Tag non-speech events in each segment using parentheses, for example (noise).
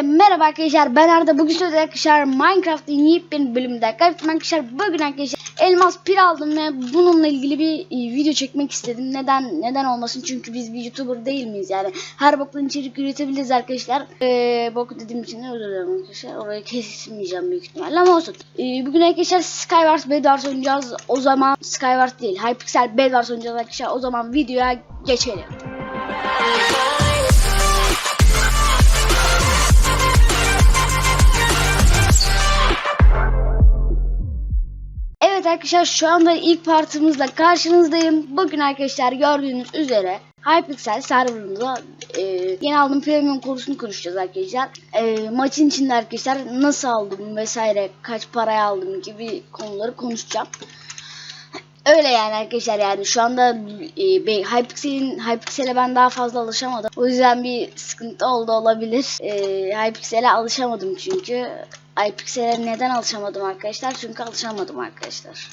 Hepinize merhaba arkadaşlar. Ben Arda. Bugün size arkadaşlar Minecraft'ın yepyeni bölümünde arkadaşlar. Bugün arkadaşlar elmas pir aldım ve bununla ilgili bir e, video çekmek istedim. Neden neden olmasın? Çünkü biz bir youtuber değil miyiz yani? Her boktan içerik üretebiliriz arkadaşlar. Ee, bok dediğim için özür dilerim arkadaşlar. Orayı kesmeyeceğim büyük ihtimalle ama olsun. Ee, bugün arkadaşlar Skywars Bedwars oynayacağız. O zaman Skywars değil Hypixel Bedwars oynayacağız arkadaşlar. O zaman videoya geçelim arkadaşlar şu anda ilk partımızla karşınızdayım. Bugün arkadaşlar gördüğünüz üzere Hypixel serverında e, yeni aldığım premium konusunu konuşacağız arkadaşlar. E, maçın içinde arkadaşlar nasıl aldım vesaire kaç paraya aldım gibi konuları konuşacağım. Öyle yani arkadaşlar yani şu anda e, be- Hypixel'in Hypixel'e ben daha fazla alışamadım. O yüzden bir sıkıntı oldu olabilir. E, Hypixel'e alışamadım çünkü. Hypixel'e neden alışamadım arkadaşlar? Çünkü alışamadım arkadaşlar.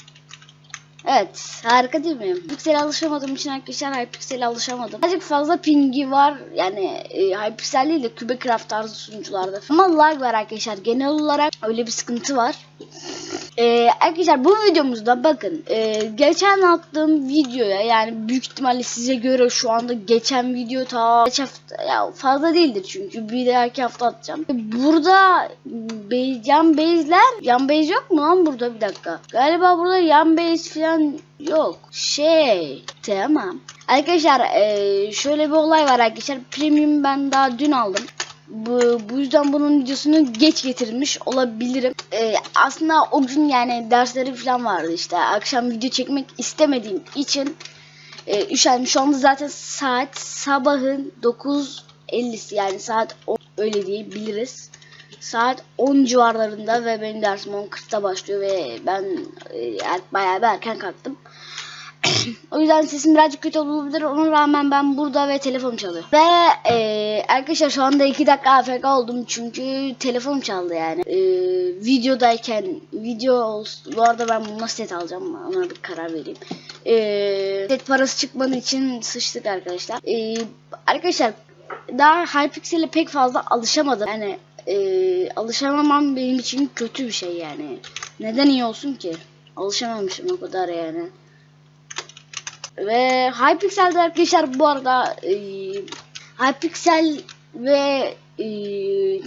Evet harika değil mi? Hypixel'e alışamadığım için arkadaşlar Hypixel'e alışamadım. Azıcık fazla pingi var. Yani e, Hypixel değil de Cubecraft tarzı sunucularda. Ama lag var arkadaşlar. Genel olarak öyle bir sıkıntı var. Ee, arkadaşlar bu videomuzda bakın e, geçen attığım videoya yani büyük ihtimalle size göre şu anda geçen video ta geç hafta ya fazla değildir çünkü bir dahaki hafta atacağım. Burada be, yan base'ler yan base yok mu lan burada bir dakika. Galiba burada yan base falan yok. Şey tamam. Arkadaşlar e, şöyle bir olay var arkadaşlar. Premium ben daha dün aldım. Bu, bu yüzden bunun videosunu geç getirmiş olabilirim. Ee, aslında o gün yani dersleri falan vardı işte. Akşam video çekmek istemediğim için e, üşendim. Şu anda zaten saat sabahın 9.50'si yani saat 10 öyle diyebiliriz. Saat 10 civarlarında ve benim dersim 10.40'da başlıyor ve ben e, er- bayağı bir erken kalktım. (coughs) O yüzden sesim birazcık kötü olabilir. Ona rağmen ben burada ve telefon çalıyor. Ve e, arkadaşlar şu anda 2 dakika AFK oldum çünkü telefon çaldı yani. E, videodayken video olsun. Bu arada ben bunu set alacağım ona bir karar vereyim. E, set parası çıkmadığı için sıçtık arkadaşlar. E, arkadaşlar daha Hypixel'e pek fazla alışamadım. Yani e, alışamamam benim için kötü bir şey yani. Neden iyi olsun ki? Alışamamışım o kadar yani. Ve Hypixel'de arkadaşlar bu arada e, Hypixel ve e,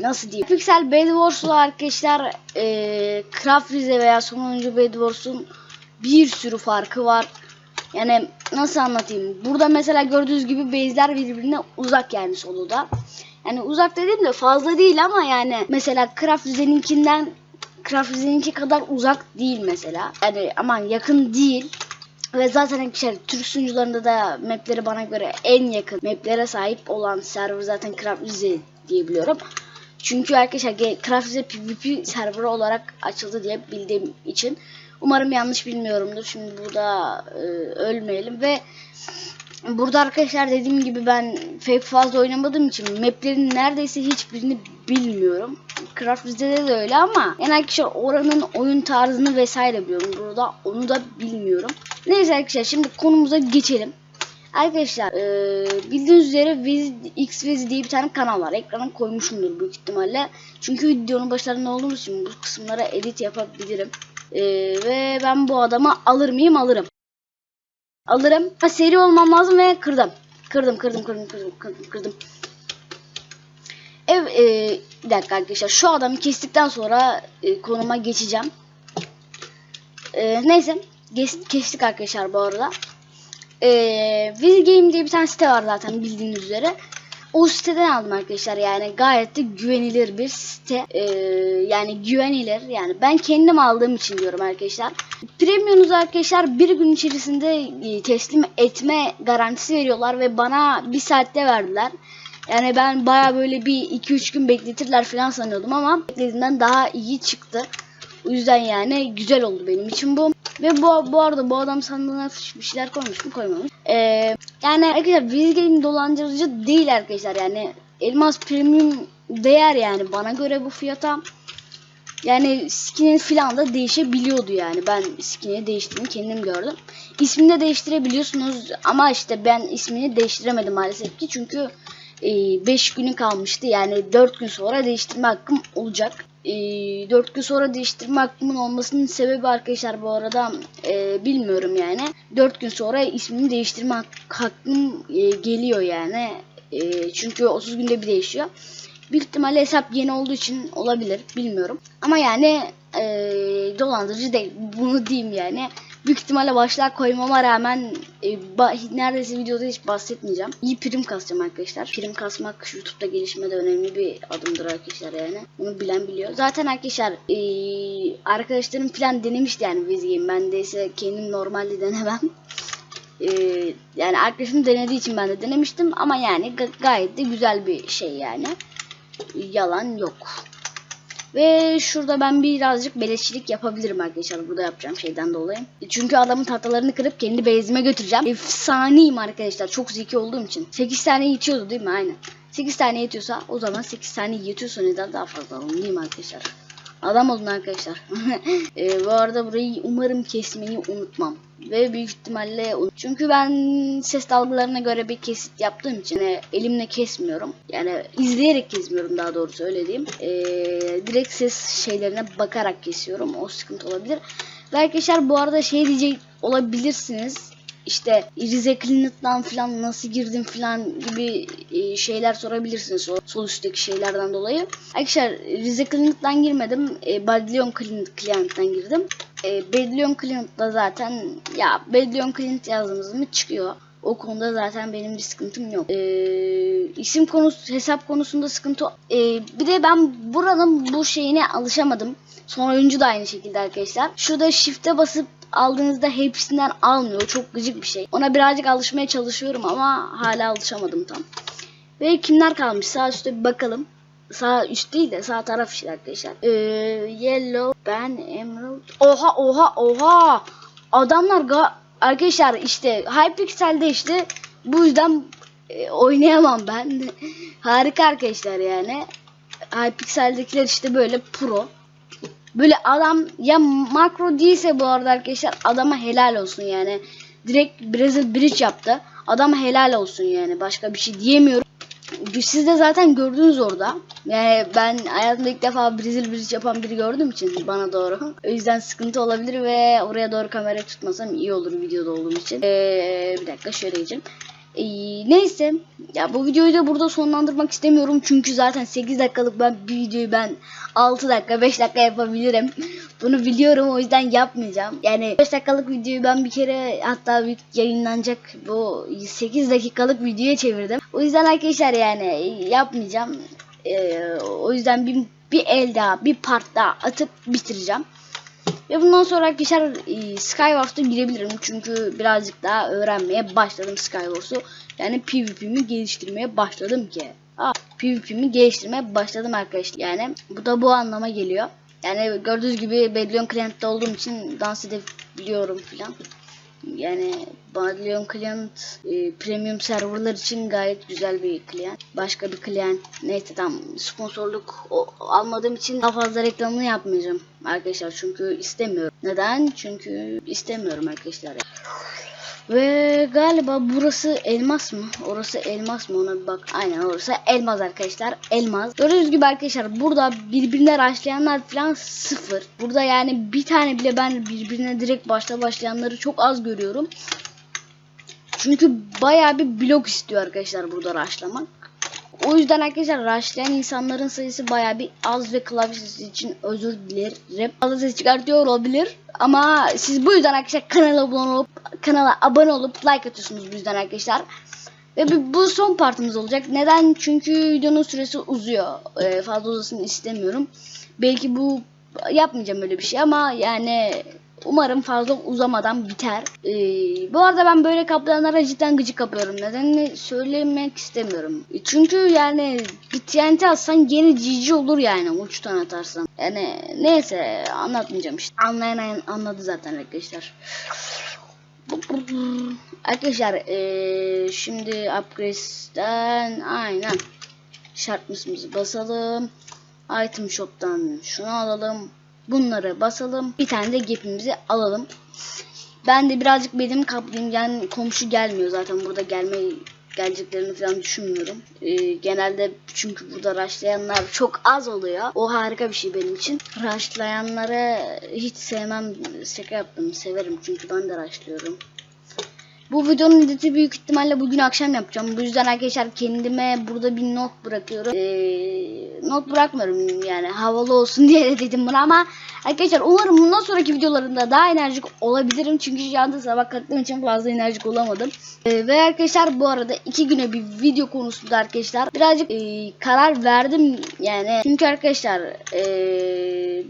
nasıl diyeyim? Hypixel Bed Wars'la arkadaşlar e, Craft Rize veya sonuncu Bed Wars'un bir sürü farkı var. Yani nasıl anlatayım? Burada mesela gördüğünüz gibi base'ler birbirine uzak yani soluda. Yani uzak dediğim de fazla değil ama yani mesela Craft Rize'ninkinden Craft Rize'ninki kadar uzak değil mesela. Yani aman yakın değil. Ve zaten arkadaşlar Türk sunucularında da mapleri bana göre en yakın maplere sahip olan server zaten Craftvize diye biliyorum. Çünkü arkadaşlar ge- Craftvize PvP server olarak açıldı diye bildiğim için. Umarım yanlış bilmiyorumdur. Şimdi burada e, ölmeyelim ve burada arkadaşlar dediğim gibi ben pek fazla oynamadığım için maplerin neredeyse hiçbirini bilmiyorum. Craftvize'de de öyle ama yani arkadaşlar oranın oyun tarzını vesaire biliyorum. Burada onu da bilmiyorum. Neyse arkadaşlar şimdi konumuza geçelim. Arkadaşlar eee, bildiğiniz üzere Viz, X Viz diye bir tane kanal var. Ekrana koymuşumdur büyük ihtimalle. Çünkü videonun başlarında olduğumuz için bu kısımlara edit yapabilirim. Eee, ve ben bu adamı alır mıyım? Alırım. Alırım. Ha, seri olmam lazım ve kırdım. Kırdım kırdım kırdım kırdım kırdım kırdım. Ev eee, bir dakika arkadaşlar şu adamı kestikten sonra eee, konuma geçeceğim. Eee, neyse Kes- kestik arkadaşlar bu arada. Ee, Game diye bir tane site var zaten bildiğiniz üzere. O siteden aldım arkadaşlar yani gayet de güvenilir bir site. Ee, yani güvenilir yani ben kendim aldığım için diyorum arkadaşlar. Premium'unuzu arkadaşlar bir gün içerisinde e, teslim etme garantisi veriyorlar ve bana bir saatte verdiler. Yani ben baya böyle bir 2-3 gün bekletirler falan sanıyordum ama beklediğimden daha iyi çıktı. O yüzden yani güzel oldu benim için bu. Ve bu, bu arada bu adam sandığına bir şeyler koymuş mu koymamış. Ee, yani arkadaşlar Game dolandırıcı değil arkadaşlar yani elmas premium değer yani bana göre bu fiyata. Yani skin'in filan da değişebiliyordu yani. Ben skin'i değiştirdiğini kendim gördüm. İsmini de değiştirebiliyorsunuz ama işte ben ismini değiştiremedim maalesef ki çünkü 5 günü kalmıştı. Yani 4 gün sonra değiştirme hakkım olacak. E, 4 gün sonra değiştirme hakkımın olmasının sebebi arkadaşlar bu arada e, bilmiyorum yani. 4 gün sonra ismini değiştirme hak- hakkım e, geliyor yani. E, çünkü 30 günde bir değişiyor. Büyük ihtimalle hesap yeni olduğu için olabilir. Bilmiyorum. Ama yani e, dolandırıcı değil. Bunu diyeyim yani. Büyük ihtimalle başlığa koymama rağmen e, ba- neredeyse videoda hiç bahsetmeyeceğim. İyi prim kasacağım arkadaşlar. Prim kasmak YouTube'da gelişmede önemli bir adımdır arkadaşlar yani. Bunu bilen biliyor. Zaten arkadaşlar e, arkadaşlarım falan denemişti yani Vizgame. Ben de ise kendim normalde denemem. Ee, yani arkadaşım denediği için ben de denemiştim ama yani ga- gayet de güzel bir şey yani. Yalan yok. Ve şurada ben birazcık beleşçilik yapabilirim arkadaşlar burada yapacağım şeyden dolayı. Çünkü adamın tahtalarını kırıp kendi base'ime götüreceğim. Efsaneyim arkadaşlar çok zeki olduğum için. 8 tane yetiyordu değil mi? Aynen. 8 tane yetiyorsa o zaman 8 tane yetiyorsa neden daha fazla alalım değil mi arkadaşlar? Adam olun arkadaşlar. (laughs) Ee, bu arada burayı umarım kesmeyi unutmam. Ve büyük ihtimalle. Çünkü ben ses dalgalarına göre bir kesit yaptığım için elimle kesmiyorum. Yani izleyerek kesmiyorum daha doğrusu öyle diyeyim. Ee, direkt ses şeylerine bakarak kesiyorum. O sıkıntı olabilir. Ve arkadaşlar bu arada şey diyecek olabilirsiniz. İşte Rize Clinic'ten falan nasıl girdim falan gibi e, şeyler sorabilirsiniz o sol üstteki şeylerden dolayı. Arkadaşlar Rize Clinic'ten girmedim. E, Badlion Clinic Client'ten girdim. E, Badlion Clinic'ta zaten ya Badlion Clinic yazdığımız mı çıkıyor. O konuda zaten benim bir sıkıntım yok. Ee, isim konusu, hesap konusunda sıkıntı. Ee, bir de ben buranın bu şeyine alışamadım. Son oyuncu da aynı şekilde arkadaşlar. Şurada shift'e basıp aldığınızda hepsinden almıyor. Çok gıcık bir şey. Ona birazcık alışmaya çalışıyorum ama hala alışamadım tam. Ve kimler kalmış? Sağ üstte bir bakalım. Sağ üst değil de sağ taraf işte arkadaşlar. Ee, yellow, Ben, Emerald. Oha oha oha. Adamlar ga arkadaşlar işte Hypixel'de işte bu yüzden e, oynayamam ben. (laughs) Harika arkadaşlar yani. Hypixel'dekiler işte böyle pro. Böyle adam ya makro değilse bu arada arkadaşlar adama helal olsun yani. Direkt Brazil Bridge yaptı. Adama helal olsun yani. Başka bir şey diyemiyorum. Siz de zaten gördünüz orada. Yani ben hayatımda ilk defa Brazil Bridge yapan biri gördüğüm için bana doğru. O yüzden sıkıntı olabilir ve oraya doğru kamerayı tutmasam iyi olur videoda olduğum için. Ee, bir dakika şöyle geçeyim. Ee, neyse ya bu videoyu da burada sonlandırmak istemiyorum çünkü zaten 8 dakikalık ben bir videoyu ben 6 dakika 5 dakika yapabilirim. (laughs) Bunu biliyorum o yüzden yapmayacağım. Yani 5 dakikalık videoyu ben bir kere hatta bir yayınlanacak bu 8 dakikalık videoya çevirdim. O yüzden arkadaşlar yani yapmayacağım. Ee, o yüzden bir, bir el daha bir part daha atıp bitireceğim. Ve bundan sonra arkadaşlar e, Skywars'a girebilirim. Çünkü birazcık daha öğrenmeye başladım Skywars'u. Yani PvP'mi geliştirmeye başladım ki. Aa, PvP'mi geliştirmeye başladım arkadaşlar. Yani bu da bu anlama geliyor. Yani gördüğünüz gibi Badlion Client'te olduğum için dans edebiliyorum filan. Yani Badlion Client e, premium serverlar için gayet güzel bir client. Başka bir client neyse tam sponsorluk o, almadığım için daha fazla reklamını yapmayacağım arkadaşlar çünkü istemiyorum. Neden? Çünkü istemiyorum arkadaşlar. Ve galiba burası elmas mı? Orası elmas mı? Ona bir bak. Aynen orası elmas arkadaşlar. Elmas. Gördüğünüz gibi arkadaşlar burada birbirine başlayanlar falan sıfır. Burada yani bir tane bile ben birbirine direkt başta başlayanları çok az görüyorum. Çünkü baya bir blok istiyor arkadaşlar burada rushlamak. O yüzden arkadaşlar rushlayan insanların sayısı baya bir az ve klavye sesi için özür dilerim. Fazla ses çıkartıyor olabilir. Ama siz bu yüzden arkadaşlar kanala abone olup kanala abone olup like atıyorsunuz bu yüzden arkadaşlar. Ve bu- son partımız olacak. Neden? Çünkü videonun süresi uzuyor. Ee, fazla uzasını istemiyorum. Belki bu yapmayacağım öyle bir şey ama yani umarım fazla uzamadan biter. Ee, bu arada ben böyle kaplayanlara cidden gıcık kapıyorum. Nedenini söylemek istemiyorum. Çünkü yani bir TNT atsan gene GG olur yani uçtan atarsan. Yani neyse anlatmayacağım işte. Anlayan anladı zaten arkadaşlar. Arkadaşlar eee, şimdi upgrade'den aynen şartımızı basalım. Item shop'tan şunu alalım. Bunları basalım. Bir tane de gap'imizi alalım. Ben de birazcık benim kaplayayım. Yani komşu gelmiyor zaten burada gelmeyi geleceklerini falan düşünmüyorum. Ee, genelde çünkü burada rushlayanlar çok az oluyor. O harika bir şey benim için. Rushlayanları hiç sevmem. Şaka yaptım. Severim çünkü ben de rushlıyorum. Bu videonun editi büyük ihtimalle bugün akşam yapacağım. Bu yüzden arkadaşlar kendime burada bir not bırakıyorum. Ee, not bırakmıyorum yani havalı olsun (laughs) diye de dedim bunu ama arkadaşlar umarım bundan sonraki videolarında daha enerjik olabilirim. Çünkü şu anda sabah kalktığım için fazla enerjik olamadım. Ee, ve arkadaşlar bu arada iki güne bir video konusunda arkadaşlar birazcık e, karar verdim yani. Çünkü arkadaşlar e,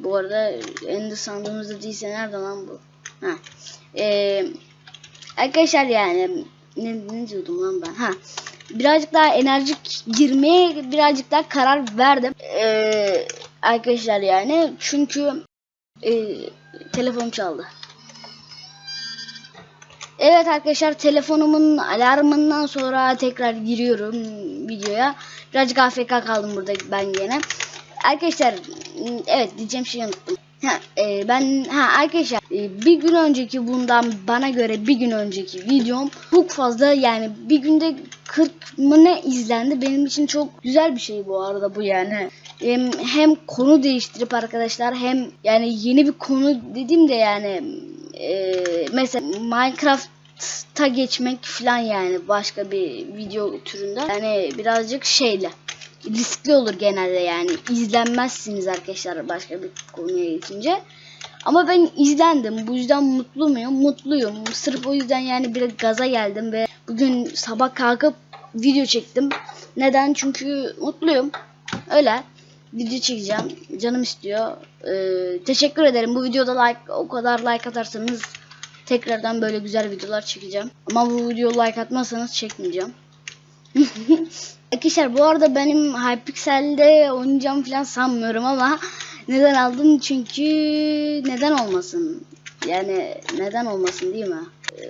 bu arada ender sandığımızda değilse nerede lan bu? Ha. Eee Arkadaşlar yani ne, ne diyordum lan ben? Ha. Birazcık daha enerjik girmeye birazcık daha karar verdim. Ee, arkadaşlar yani çünkü e, telefonum çaldı. Evet arkadaşlar telefonumun alarmından sonra tekrar giriyorum videoya. Birazcık AFK kaldım burada ben gene. Arkadaşlar evet diyeceğim şeyi unuttum. Ha, e, ben ha arkadaşlar e, bir gün önceki bundan bana göre bir gün önceki videom çok fazla yani bir günde 40 mı ne izlendi? Benim için çok güzel bir şey bu arada bu yani. Hem, hem konu değiştirip arkadaşlar hem yani yeni bir konu dediğimde yani e, mesela Minecraft'a geçmek falan yani başka bir video türünde yani birazcık şeyle riskli olur genelde yani izlenmezsiniz arkadaşlar başka bir konuya geçince. Ama ben izlendim. Bu yüzden mutlu muyum? Mutluyum. Sırf o yüzden yani bir gaza geldim ve bugün sabah kalkıp video çektim. Neden? Çünkü mutluyum. Öyle. Video çekeceğim. Canım istiyor. Ee, teşekkür ederim. Bu videoda like o kadar like atarsanız tekrardan böyle güzel videolar çekeceğim. Ama bu videoya like atmazsanız çekmeyeceğim. (laughs) Arkadaşlar bu arada benim Hypixel'de oynayacağım falan sanmıyorum ama neden aldım? Çünkü neden olmasın? Yani neden olmasın değil mi? Ee,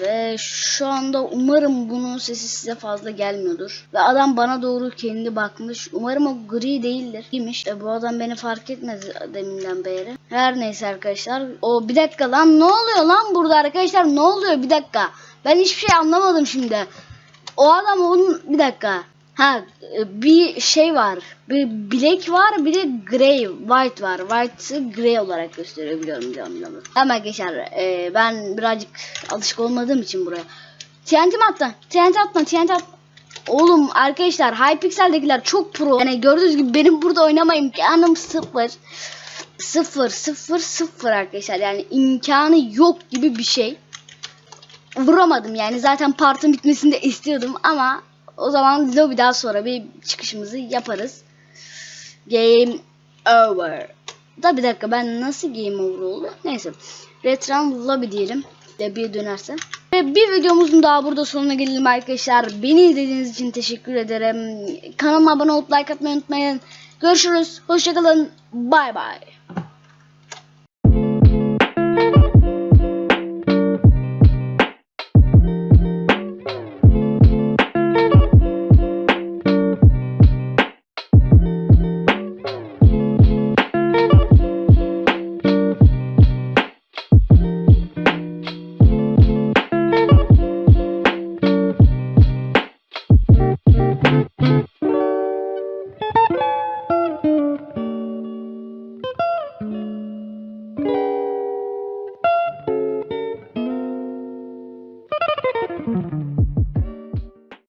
ve şu anda umarım bunun sesi size fazla gelmiyordur. Ve adam bana doğru kendi bakmış. Umarım o gri değildir. Kimmiş? E, bu adam beni fark etmez deminden beri. Her neyse arkadaşlar. O bir dakika lan ne oluyor lan burada arkadaşlar ne oluyor bir dakika. Ben hiçbir şey anlamadım şimdi. O adam onun bir dakika. Ha bir şey var. Bir black var bir de grey white var. White'ı grey olarak gösteriyor biliyorum biliyorum biliyorum. Ama arkadaşlar e, ben birazcık alışık olmadığım için buraya. TNT mi attı? TNT atma TNT at. Oğlum arkadaşlar Hypixel'dekiler çok pro. Yani gördüğünüz gibi benim burada oynama imkanım sıfır. Sıfır sıfır sıfır arkadaşlar. Yani imkanı yok gibi bir şey vuramadım yani zaten partın bitmesini de istiyordum ama o zaman lobby'den sonra bir çıkışımızı yaparız. Game over. Da bir dakika ben nasıl game over oldu? Neyse. Retran lobby diyelim. Lobby'ye dönerse. Ve bir videomuzun daha burada sonuna gelelim arkadaşlar. Beni izlediğiniz için teşekkür ederim. Kanalıma abone olup like atmayı unutmayın. Görüşürüz. Hoşçakalın. Bay bay.